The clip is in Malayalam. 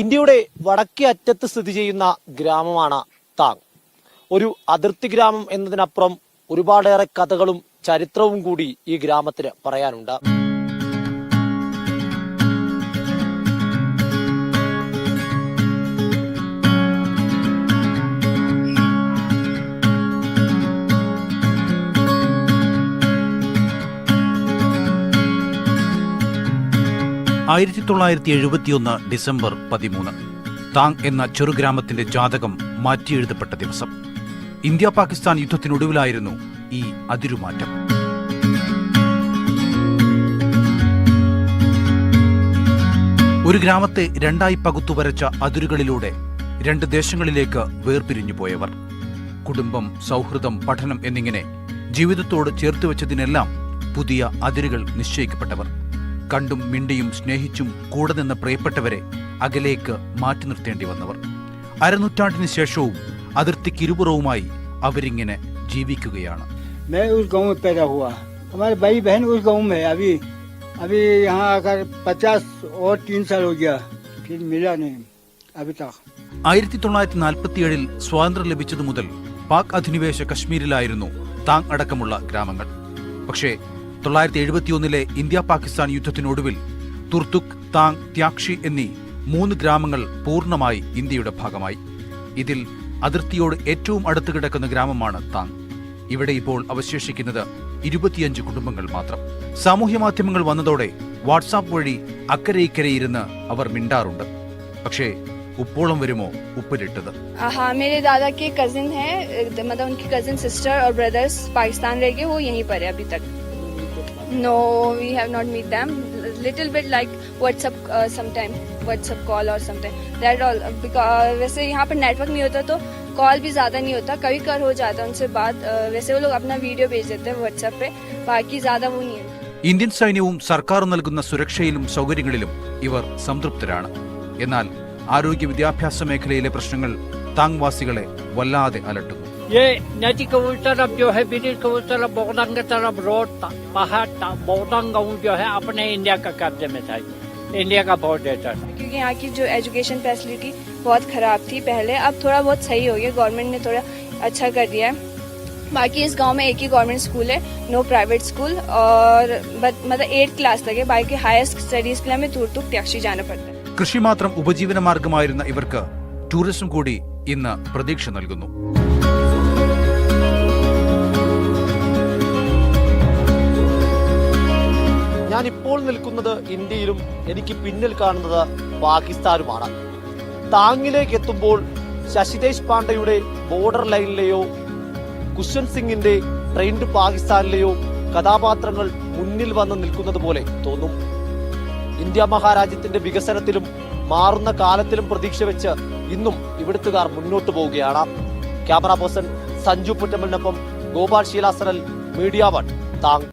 ഇന്ത്യയുടെ വടക്കേ അറ്റത്ത് സ്ഥിതി ചെയ്യുന്ന ഗ്രാമമാണ് താങ്. ഒരു അതിർത്തി ഗ്രാമം എന്നതിനപ്പുറം ഒരുപാടേറെ കഥകളും ചരിത്രവും കൂടി ഈ ഗ്രാമത്തിന് പറയാനുണ്ട്. ആയിരത്തി തൊള്ളായിരത്തി എഴുപത്തിയൊന്ന് ഡിസംബർ പതിമൂന്ന്. താങ് എന്ന ചെറുഗ്രാമത്തിന്റെ ജാതകം മാറ്റിയെഴുതപ്പെട്ട ദിവസം. ഇന്ത്യ പാകിസ്ഥാൻ യുദ്ധത്തിനൊടുവിലായിരുന്നു ഈ അതിരുമാറ്റം. ഒരു ഗ്രാമത്തെ രണ്ടായി പകുത്തു വരച്ച അതിരുകളിലൂടെ രണ്ട് ദേശങ്ങളിലേക്ക് വേർപിരിഞ്ഞു പോയവർ. കുടുംബം സൗഹൃദം പഠനം എന്നിങ്ങനെ ജീവിതത്തോട് ചേർത്തുവെച്ചതിനെല്ലാം പുതിയ അതിരുകൾ നിശ്ചയിക്കപ്പെട്ടവർ. കണ്ടും മിണ്ടിയും സ്നേഹിച്ചും കൂടെ നിന്ന് പ്രിയപ്പെട്ടവരെ അകലേക്ക് മാറ്റി നിർത്തേണ്ടി വന്നവർ അരനൂറ്റാണ്ടിന് ശേഷവും അതിർത്തിക്കിരുപുറവുമായി അവരിങ്ങനെ ജീവിക്കുകയാണ് मैं उस गांव में पैदा हुआ हमारे भाई बहन उस गांव में है अभी अभी यहाँ आकर पचास और तीन साल हो गया फिर मिला नहीं अभी तक ആയിരത്തി തൊള്ളായിരത്തി നാൽപ്പത്തിയേഴിൽ സ്വാതന്ത്ര്യം ലഭിച്ചതു മുതൽ പാക് അധിനിവേശ കശ്മീരിലായിരുന്നു താങ് അടക്കമുള്ള ഗ്രാമങ്ങൾ പക്ഷേ തൊള്ളായിരത്തി എഴുപത്തിയൊന്നിലെ ഇന്ത്യ പാകിസ്ഥാൻ യുദ്ധത്തിനൊടുവിൽ തുർത്തുക് താങ് ത്യാക്ഷി എന്നീ മൂന്ന് ഗ്രാമങ്ങൾ പൂർണ്ണമായി ഇന്ത്യയുടെ ഭാഗമായി ഇതിൽ അതിർത്തിയോട് ഏറ്റവും അടുത്ത് കിടക്കുന്ന ഗ്രാമമാണ് താങ് ഇവിടെ ഇപ്പോൾ അവശേഷിക്കുന്നത് ഇരുപത്തിയഞ്ച് കുടുംബങ്ങൾ മാത്രം സാമൂഹ്യ മാധ്യമങ്ങൾ വന്നതോടെ വാട്സാപ്പ് വഴി അക്കരെ ഇക്കരെ ഇരുന്ന് അവർ മിണ്ടാറുണ്ട് പക്ഷേ ഉപ്പോളം വരുമോ ഉപ്പിലിട്ടത് हाँ मेरे दादा के कजिन है मतलब उनकी कजिन सिस्टर और ब्रदर्स पाकिस्तान रह गए वो यहीं पर है अभी तक no we have not meet them little bit like WhatsApp sometime WhatsApp call और समटाइम दैट ऑल वैसे यहाँ पर नेटवर्क नहीं होता तो कॉल भी ज़्यादा नहीं होता कभी कर हो जाता है उनसे बात अ, वैसे वो लोग अपना वीडियो भेज देते हैं व्हाट्सएप पे बाकी ज़्यादा वो नहीं है ഇന്ത്യൻ സൈന്യവും സർക്കാർ നൽകുന്ന സുരക്ഷയിലും സൗകര്യങ്ങളിലും ഇവർ സംതൃപ്തരാണ് എന്നാൽ ആരോഗ്യ വിദ്യാഭ്യാസ മേഖലയിലെ പ്രശ്നങ്ങൾ താങ് വാസികളെ വല്ലാതെ അലട്ടുന്നു ये नदी के उस तरफ जो है ब्रिज के उस तरफ बोगदंग के तरफ रोड था पहाड़ था बोगदंग गाँव जो है अपने इंडिया का कब्जे में था इंडिया का बॉर्डर था क्योंकि यहाँ की जो एजुकेशन फैसिलिटी बहुत ख़राब थी पहले अब थोड़ा बहुत सही हो गया गवर्नमेंट ने थोड़ा अच्छा कर दिया है बाकी इस गांव में एक ही गवर्नमेंट स्कूल है नो प्राइवेट स्कूल और बट मतलब एट क्लास तक है बाकी हायर स्टडीज़ के लिए हमें दूर दूर टैक्सी जाना पड़ता है കൃഷി മാത്രം ഉപജീവന മാർഗമായിരുന്ന ഇവർക്ക് ടൂറിസം കൂടി ഇന്ന് പ്രതീക്ഷ നൽകുന്നു ഞാൻ ഇപ്പോൾ നിൽക്കുന്നത് ഇന്ത്യയിലും എനിക്ക് പിന്നിൽ കാണുന്നത് പാകിസ്ഥാനുമാണ്. താങ്ങിലേക്ക് എത്തുമ്പോൾ ശശിതേഷ് പാണ്ഡെയുടെ ബോർഡർ ലൈനിലെയോ കുശ്വന്ത് സിംഗിന്റെ ട്രെയിൻഡ് പാകിസ്ഥാനിലെയോ കഥാപാത്രങ്ങൾ മുന്നിൽ വന്ന് നിൽക്കുന്നത് പോലെ തോന്നും. ഇന്ത്യ മഹാരാജ്യത്തിന്റെ വികസനത്തിലും മാറുന്ന കാലത്തിലും പ്രതീക്ഷ വെച്ച് ഇന്നും ഇവിടുത്തുകാർ മുന്നോട്ട് പോവുകയാണ്. ക്യാമറ പേഴ്സൺ സഞ്ജു പുറ്റമ്മലിനൊപ്പം ഗോപാൽ ശീലാസനൽ മീഡിയ വൺ താങ്.